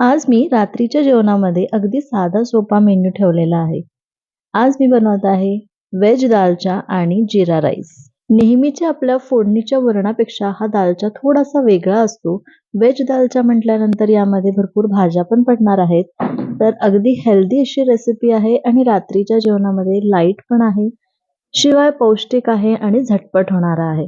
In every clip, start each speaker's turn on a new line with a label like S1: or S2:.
S1: आज मी रात्रीच्या जेवणामध्ये अगदी साधा सोपा मेन्यू ठेवलेला आहे. आज मी बनवत आहे व्हेज दालचा आणि जिरा राईस. नेहमीच्या आपल्या फोडणीच्या वरणापेक्षा हा दालचा थोडासा वेगळा असतो. व्हेज दालचा म्हटल्यानंतर यामध्ये भरपूर भाज्या पण पडणार आहेत. तर अगदी हेल्दी अशी रेसिपी आहे आणि रात्रीच्या जेवणामध्ये लाइट पण आहे. शिवाय पौष्टिक आहे आणि झटपट होणारा आहे.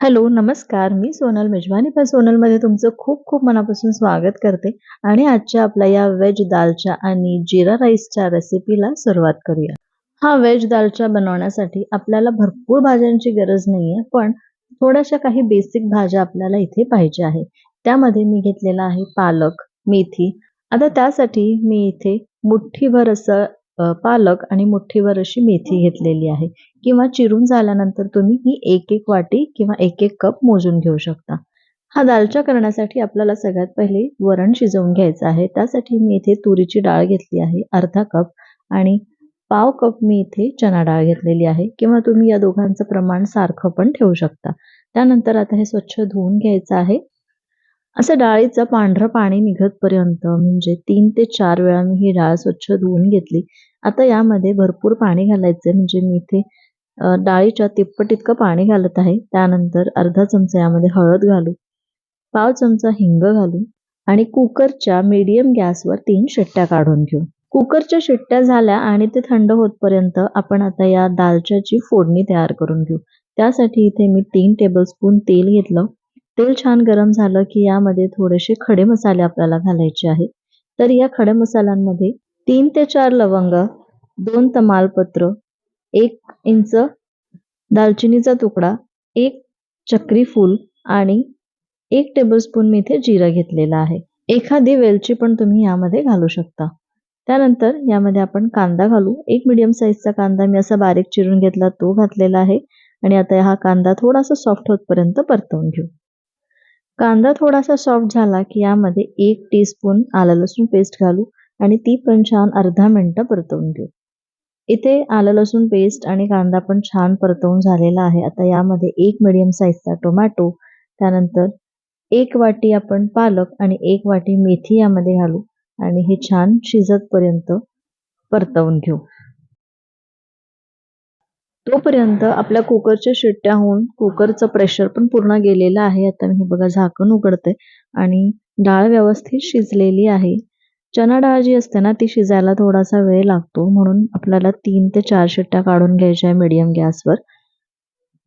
S1: हॅलो नमस्कार. मी सोनल मेजवानी. पण सोनलमध्ये तुमचं खूप खूप मनापासून स्वागत करते. आणि आजच्या आपल्या या व्हेज दालच्या आणि जिरा राईसच्या रेसिपीला सुरुवात करूया. हा व्हेज दालच्या बनवण्यासाठी आपल्याला भरपूर भाज्यांची गरज नाहीये पण थोड्याशा काही बेसिक भाज्या आपल्याला इथे पाहिजे आहे. त्यामध्ये मी घेतलेला आहे पालक मेथी. आता त्यासाठी मी इथे मुठ्ठीभर असं पालक आणि मुठ्ठीभर अशी मेथी घेतलेली आहे. किंवा चिरून झाल्यानंतर तुम्ही ही एक एक वाटी किंवा एक एक कप मोजून घेऊ शकता. हा दालचा करण्यासाठी आपल्याला सगळ्यात पहिले वरण शिजवून घ्यायचं आहे. त्यासाठी मी इथे तुरीची डाळ घेतली आहे अर्धा कप. आणि पाव कप मी इथे चना डाळ घेतलेली आहे. किंवा तुम्ही या दोघांचं प्रमाण सारखं पण ठेवू शकता. त्यानंतर आता हे स्वच्छ धुवून घ्यायचं आहे. असं डाळीचं पांढरं पाणी निघतपर्यंत म्हणजे तीन ते चार वेळा मी ही डाळ स्वच्छ धुवून घेतली. आता यामध्ये भरपूर पाणी घालायचं म्हणजे मी इथे डाळीच्या तिप्पट इतकं पाणी घालत आहे. त्यानंतर अर्धा चमचा यामध्ये हळद घालू पाव चमचा हिंग घालू आणि कुकरच्या मीडियम गॅसवर तीन शिट्ट्या काढून घेऊ. कुकरच्या शिट्ट्या झाल्या आणि ते थंड होतपर्यंत आपण आता या दालच्याची फोडणी तयार करून घेऊ. त्यासाठी इथे मी तीन टेबलस्पून तेल घेतलं. तेल छान गरम झालं की यामध्ये थोडेसे खडे मसाले आपल्याला घालायचे आहे तर या खडे मसाल्यांमध्ये तीन ते चार लवंग दोन तमालपत्र एक इंच दालचिनीचा तुकडा एक चक्री फूल आणि एक टेबलस्पून मी इथे जिरा घेतलेला आहे. एखादी वेलची पण तुम्ही यामध्ये घालू शकता. त्यानंतर यामध्ये आपण कांदा घालू. एक मिडियम साईजचा कांदा मी असा बारीक चिरून घेतला तो घातलेला आहे. आणि आता हा कांदा थोडासा सॉफ्ट होतपर्यंत परतवून घेऊ. कांदा थोडासा सॉफ्ट झाला की यामध्ये एक टीस्पून आलं लसूण पेस्ट घालू आणि ती पण छान अर्धा मिनटं परतवून घेऊ. इथे आलं लसूण पेस्ट आणि कांदा पण छान परतवून झालेला आहे. आता यामध्ये एक मिडियम साईजचा टोमॅटो त्यानंतर एक वाटी आपण पालक आणि एक वाटी मेथी यामध्ये घालू आणि हे छान शिजतपर्यंत परतवून घेऊ. तोपर्यंत आपल्या कुकरच्या शिट्ट्या होऊन कुकरचं प्रेशर पण पूर्ण गेलेलं आहे. आता मी बघा झाकण उघडते आणि डाळ व्यवस्थित शिजलेली आहे. चना डाळ जी असते ना ती शिजायला थोडासा वेळ लागतो. म्हणून आपल्याला तीन ते चार शिट्ट्या काढून घ्यायच्या आहे मिडियम गॅसवर.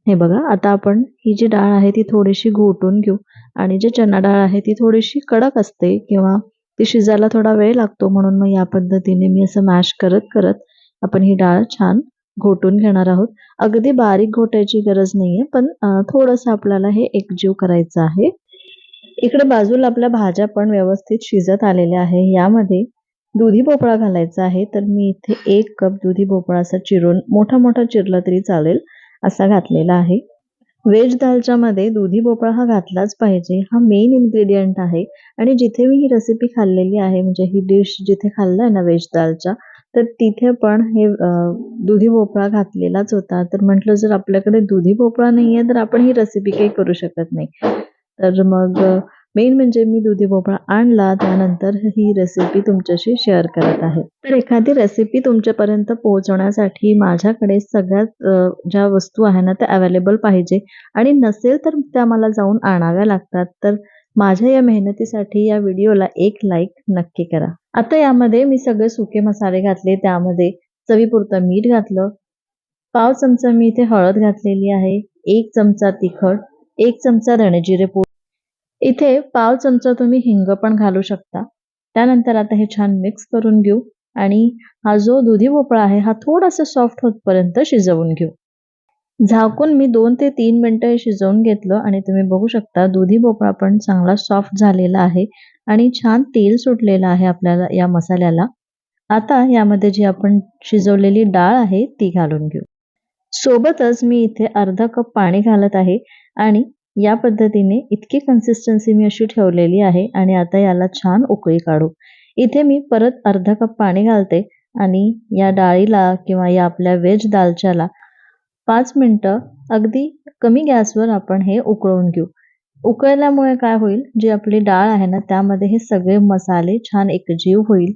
S1: हे बघा आता आपण ही जी डाळ आहे ती थोडीशी घोटून घेऊ. आणि जी चना डाळ आहे ती थोडीशी कडक असते किंवा ती शिजायला थोडा वेळ लागतो. म्हणून मग या पद्धतीने मी असं मॅश करत करत आपण ही डाळ छान घोटून घेणार आहोत. अगदी बारीक घोटायची गरज नाहीये पण थोडंसं आपल्याला हे एकजीव करायचं आहे. इकडे बाजूला आपल्या भाज्या पण व्यवस्थित शिजत आलेल्या आहे. यामध्ये दुधी भोपळा घालायचा आहे तर मी इथे एक कप दुधी भोपळा असा चिरून मोठा मोठा चिरला तरी चालेल असा घातलेला आहे. व्हेज दालच्या मध्ये दुधी भोपळा हा घातलाच पाहिजे. हा मेन इन्ग्रेडियंट आहे. आणि जिथे मी ही रेसिपी खाल्लेली आहे म्हणजे ही डिश जिथे खाल्लाय ना व्हेज दालच्या तर तिथे पण हे दुधी भोपळा घातलेलाच होता. तर म्हटलं जर आपल्याकडे दुधी भोपळा नाहीये तर आपण ही रेसिपी काही करू शकत नाही. तर मग मेन म्हणजे मी दुधी भोपळा आणला. त्यानंतर ही रेसिपी तुमच्याशी शेअर करत आहे. तर एखादी रेसिपी तुमच्यापर्यंत पोहोचवण्यासाठी माझ्याकडे सगळ्यात ज्या वस्तू आहे ना त्या अवेलेबल पाहिजे. आणि नसेल तर त्या मला जाऊन आणाव्या लागतात. तर माझ्या या मेहनतीसाठी या व्हिडिओला एक लाईक नक्की करा. आता यामध्ये मी सगळे सुके मसाले घातले त्यामध्ये चवीपुरतं मीठ घातलं. पाव चमचा मी इथे हळद घातलेली आहे एक चमचा तिखट एक चमचा रणजिरे पूड. इथे पाव चमचा तुम्ही हिंग पण घालू शकता. त्यानंतर आता हे छान मिक्स करून घेऊ आणि हा जो दुधी भोपळा आहे हा थोडासा सॉफ्ट होतपर्यंत शिजवून घेऊ. झाकून मी दोन ते तीन मिनटं शिजवून घेतलं आणि तुम्ही बघू शकता दुधी भोपळा पण चांगला सॉफ्ट झालेला आहे आणि छान तेल सुटलेलं आहे आपल्याला या मसाल्याला. आता यामध्ये जी आपण शिजवलेली डाळ आहे ती घालून घेऊ. सोबतच मी इथे अर्धा कप पाणी घालत आहे आणि या पद्धतीने इतकी कन्सिस्टन्सी मी अशी ठेवलेली आहे आणि आता याला छान उकळी काढू. इथे मी परत अर्धा कप पाणी घालते आणि या डाळीला किंवा या आपल्या व्हेज दालच्याला पाच मिनटं अगदी कमी गॅसवर आपण हे उकळून घेऊ. उकळल्यामुळे काय होईल? जी आपली डाळ आहे ना त्यामध्ये हे सगळे मसाले छान एकजीव होईल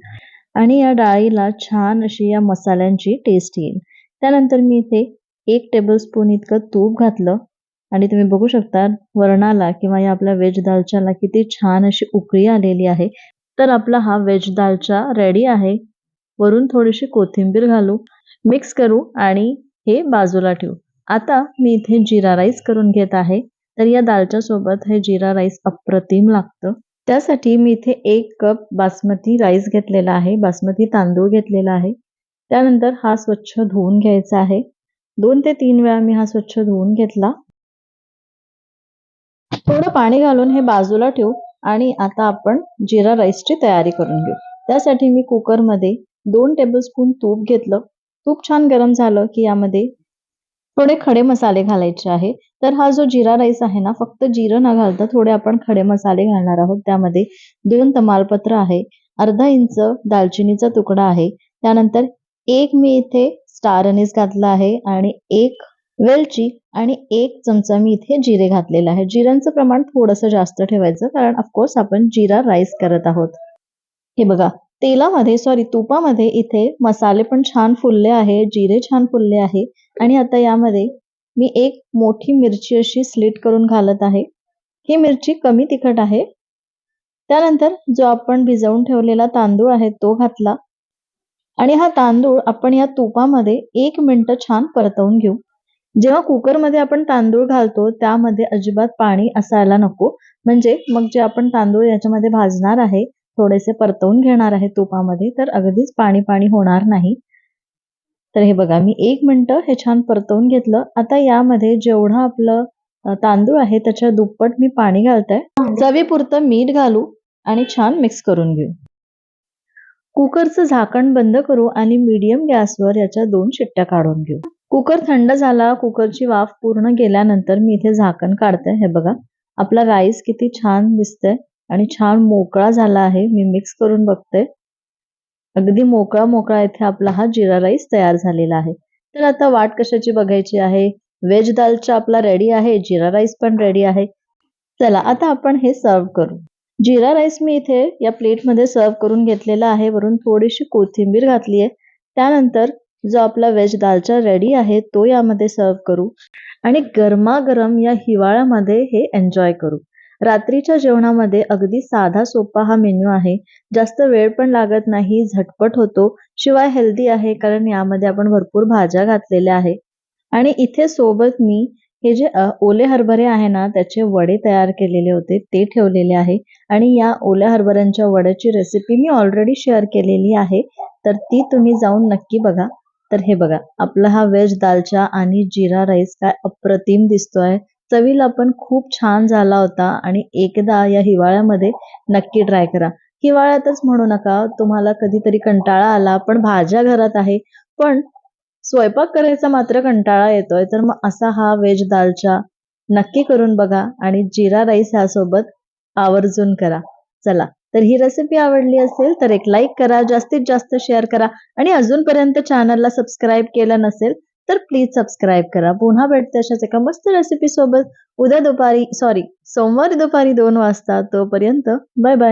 S1: आणि या डाळीला छान अशी या मसाल्यांची टेस्ट येईल. त्यानंतर मी इथे एक टेबलस्पून इतकं तूप घातलं आणि तुम्ही बघू शकता वरणाला किंवा या आपल्या व्हेज दालच्याला किती छान अशी उकळी आलेली आहे. तर आपला हा व्हेज दालचा रेडी आहे. वरून थोडीशी कोथिंबीर घालू मिक्स करू आणि हे बाजूला ठेवू. आता मी इथे जिरा राईस करून घेत आहे. तर या दालच्या सोबत हे जिरा राईस अप्रतिम लागतं. त्यासाठी मी इथे एक कप बासमती राईस घेतलेला आहे. बासमती तांदूळ घेतलेला आहे. त्यानंतर हा स्वच्छ धुवून घ्यायचा आहे. दोन ते तीन वेळा मी हा स्वच्छ धुवून घेतला. थोडं पाणी घालून हे बाजूला ठेवू आणि आता आपण जिरा राईसची तयारी करून घेऊ. त्यासाठी मी कुकरमध्ये दोन टेबलस्पून तूप घेतलं. तूप छान गरम झालं की यामध्ये थोडे खडे मसाले घालायचे आहे. तर हा जो जिरा राईस आहे ना फक्त जिरं न घालता थोडे आपण खडे मसाले घालणार आहोत. त्यामध्ये दोन तमालपत्र आहे अर्धा इंच दालचिनीचा तुकडा आहे. त्यानंतर एक मी इथे स्टार अनीस घातला आहे आणि एक वेलची आणि एक चमचा मी इथे जिरे घातलेला आहे. जिऱ्यांचं प्रमाण थोडंसं जास्त ठेवायचं कारण ऑफकोर्स आपण जिरा राईस करत आहोत. हे बघा तेलामध्ये सॉरी तुपामध्ये इथे मसाले पण छान फुलले आहे जिरे छान फुलले आहे. आणि आता यामध्ये मी एक मोठी मिरची अशी स्लिट करून घालत आहे. ही मिरची कमी तिखट आहे. त्यानंतर जो आपण भिजवून ठेवलेला तांदूळ आहे तो घातला. आणि हा तांदूळ आपण या तुपामध्ये एक मिनिट छान परतवून घेऊ. जेव्हा कुकरमध्ये आपण तांदूळ घालतो त्यामध्ये अजिबात पाणी असायला नको. म्हणजे मग जे आपण तांदूळ याच्यामध्ये भाजणार आहे थोडेसे परतवून घेणार आहे तुपामध्ये तर अगदीच पाणी पाणी होणार नाही. तर हे बघा मी एक मिनटं हे छान परतवून घेतलं. आता यामध्ये जेवढं आपलं तांदूळ आहे त्याच्या दुप्पट मी पाणी घालतंय चवीपुरतं मीठ घालू आणि छान मिक्स करून घेऊ. कुकरचं झाकण बंद करू आणि मीडियम गॅसवर याच्या दोन शिट्ट्या काढून घेऊ. कुकर थंड झाला कुकरची वाफ पूर्ण गेल्यानंतर मी इथे झाकण काढते. हे बघा आपला राईस किती छान दिसतंय. आणि छान मोकळा झाला आहे. मी मिक्स करून बघते. अगदी मोकळा मोकळा इथे आपला हा जिरा राईस तयार झालेला आहे. तर आता वाट कशाची बघायची आहे? व्हेज दालचा आपला रेडी आहे. जिरा राईस पण रेडी आहे. चला आता आपण हे सर्व करू. जिरा राईस मी इथे या प्लेटमध्ये सर्व करून घेतलेला आहे. वरून थोडीशी कोथिंबीर घातली आहे. त्यानंतर जो आपला व्हेज दालचा रेडी आहे तो यामध्ये सर्व करू. आणि गरमागरम या हिवाळ्यामध्ये हे एन्जॉय करू. रात्रीच्या जेवणामध्ये अगदी साधा सोपा हा मेन्यू आहे. जास्त वेळ पण लागत नाही झटपट होतो. शिवाय हेल्दी आहे कारण यामध्ये आपण भरपूर भाज्या घातलेल्या आहे. आणि इथे सोबत मी हे जे ओले हरभरे आहे ना त्याचे वडे तयार केलेले होते. ते ठेवलेले आहे. आणि या ओल्या हरभऱ्यांच्या वड्याची रेसिपी मी ऑलरेडी शेअर केलेली आहे. तर ती तुम्ही जाऊन नक्की बघा. तर हे बघा आपला हा व्हेज दालचा आणि जिरा राईस काय अप्रतिम दिसतोय. चवीला पण खूप छान झाला होता आणि एकदा या हिवाळ्यामध्ये नक्की ट्राय करा. हिवाळ्यातच म्हणू नका तुम्हाला कधीतरी कंटाळा आला पण भाज्या घरात आहे पण स्वयंपाक करायचा मात्र कंटाळा येतोय तर मग असा हा व्हेज दालचा नक्की करून बघा आणि जिरा राईस ह्यासोबत आवर्जून करा. चला तर ही रेसिपी आवडली असेल तर एक लाईक करा जास्तीत जास्त शेअर करा आणि अजूनपर्यंत चॅनलला सबस्क्राईब केलं नसेल तर प्लीज सबस्क्राईब करा. पुन्हा भेटते अशाच एका मस्त रेसिपी सोबत. उद्या दुपारी सॉरी सोमवारी दुपारी दोन वाजता तोपर्यंत. Bye bye